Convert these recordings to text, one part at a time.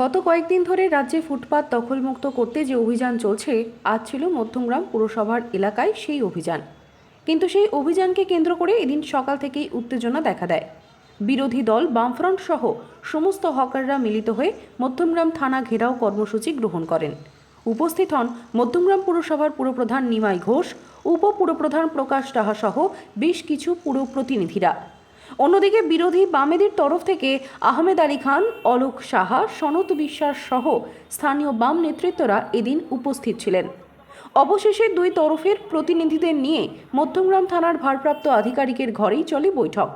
গত কয়েকদিন ধরে রাজ্যে ফুটপাত দখলমুক্ত করতে যে অভিযান চলছে, আজ ছিল মধ্যমগ্রাম পুরসভার এলাকায় সেই অভিযান। কিন্তু সেই অভিযানকে কেন্দ্র করে এদিন সকাল থেকেই উত্তেজনা দেখা দেয়। বিরোধী দল, বামফ্রন্ট সহ সমস্ত হকাররা মিলিত হয়ে মধ্যমগ্রাম থানা ঘেরাও কর্মসূচি গ্রহণ করেন। উপস্থিত হন মধ্যমগ্রাম পুরসভার পুরপ্রধান নিমাই ঘোষ, উপপুরপ্রধান প্রকাশ সাহা সহ বেশ কিছু পুর প্রতিনিধিরা অন্যদিকে বিরোধী বামেদের তরফ থেকে আহমেদ আলী খান, অলোক সাহা সনত বিশ্বাস সহ স্থানীয় বাম নেতৃত্বরা এদিন উপস্থিত ছিলেন। অবশেষে দুই তরফের প্রতিনিধিদের নিয়ে মধ্যমগ্রাম থানার ভারপ্রাপ্ত আধিকারিকের ঘরেই চলে বৈঠক।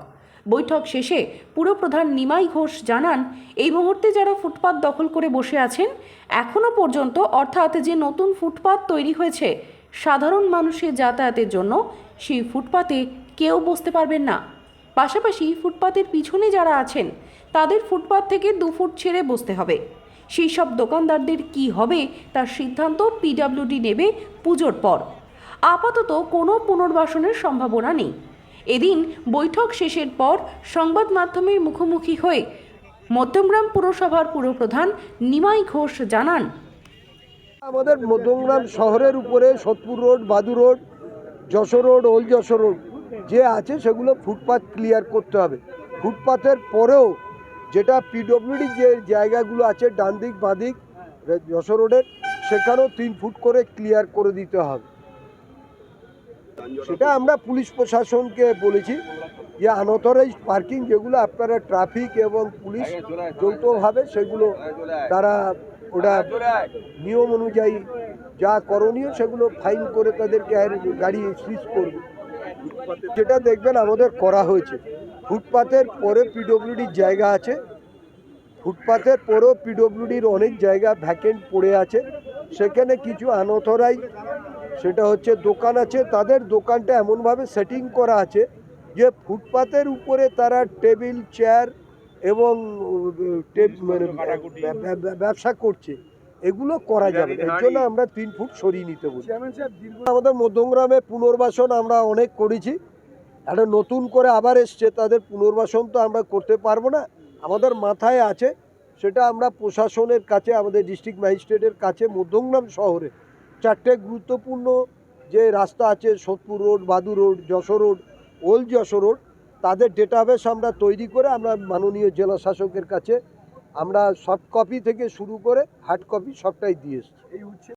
বৈঠক শেষে পুরপ্রধান নিমাই ঘোষ জানান, এই মুহূর্তে যারা ফুটপাত দখল করে বসে আছেন এখনও পর্যন্ত অর্থাৎ যে নতুন ফুটপাত তৈরি হয়েছে, সাধারণ মানুষের যাতায়াতের জন্য সেই ফুটপাতে কেউ বসতে পারবেন না। পাশাপাশি ফুটপাতের পিছনে যারা আছেন, তাদের ফুটপাত থেকে দু ফুট ছেড়ে বসতে হবে। সেই সব দোকানদারদের কি হবে, তার সিদ্ধান্ত পিডাব্লিউডি নেবে পুজোর পর। আপাতত কোনো পুনর্বাসনের সম্ভাবনা নেই। এদিন বৈঠক শেষের পর সংবাদ মাধ্যমের মুখোমুখি হয়ে মধ্যমগ্রাম পুরসভার পুরপ্রধান নিমাই ঘোষ জানান, আমাদের মধ্যমগ্রাম শহরের উপরে Sodepur road, Badu road, Jessore road old Jessore road যে আছে সেগুলো ফুটপাথ ক্লিয়ার করতে হবে। ফুটপাথের পরেও যেটা পিডব্লিউডি যে জায়গাগুলো আছে ডান দিক বাঁ দিক যশোর রোডের, সেখানেও তিন ফুট করে ক্লিয়ার করে দিতে হবে। সেটা আমরা পুলিশ প্রশাসনকে বলেছি যে আনঅথরাইজ পার্কিং যেগুলো আপনারা ট্রাফিক এবং পুলিশ যৌথভাবে সেগুলো তারা ওটা নিয়ম অনুযায়ী যা করণীয় সেগুলো ফাইন করে তাদেরকে গাড়ি সিজ করবে। যেটা দেখবেন আমাদের করা হয়েছে। ফুটপাতের পরে পিডব্লিউডির জায়গা আছে। ফুটপাতের পরেও পিডব্লিউডির অনেক জায়গা ভ্যাকেন্ট পড়ে আছে। সেখানে কিছু আনঅথরাইজ সেটা হচ্ছে দোকান আছে। তাদের দোকানটা এমনভাবে সেটিং করা আছে যে ফুটপাতের উপরে তারা টেবিল চেয়ার এবং মানে ব্যব- ব্যব- ব্যবসা করছে। এগুলো করা যাবে এর জন্য আমরা তিন ফুট সরিয়ে নিতে বলি। আমাদের মধ্যমগ্রামে পুনর্বাসন আমরা অনেক করেছি। একটা নতুন করে আবার এসছে তাদের পুনর্বাসন তো আমরা করতে পারব না। আমাদের মাথায় আছে সেটা আমরা প্রশাসনের কাছে আমাদের ডিস্ট্রিক্ট ম্যাজিস্ট্রেটের কাছে মধ্যমগ্রাম শহরে। চারটে গুরুত্বপূর্ণ যে রাস্তা আছে Sodepur road Badu road Jessore road old Jessore road তাদের ডেটাবেস আমরা তৈরি করে আমরা মাননীয় জেলা শাসকের কাছে আমরা সফট কপি থেকে শুরু করে হার্ড কপি সবটাই দিয়ে এসেছি।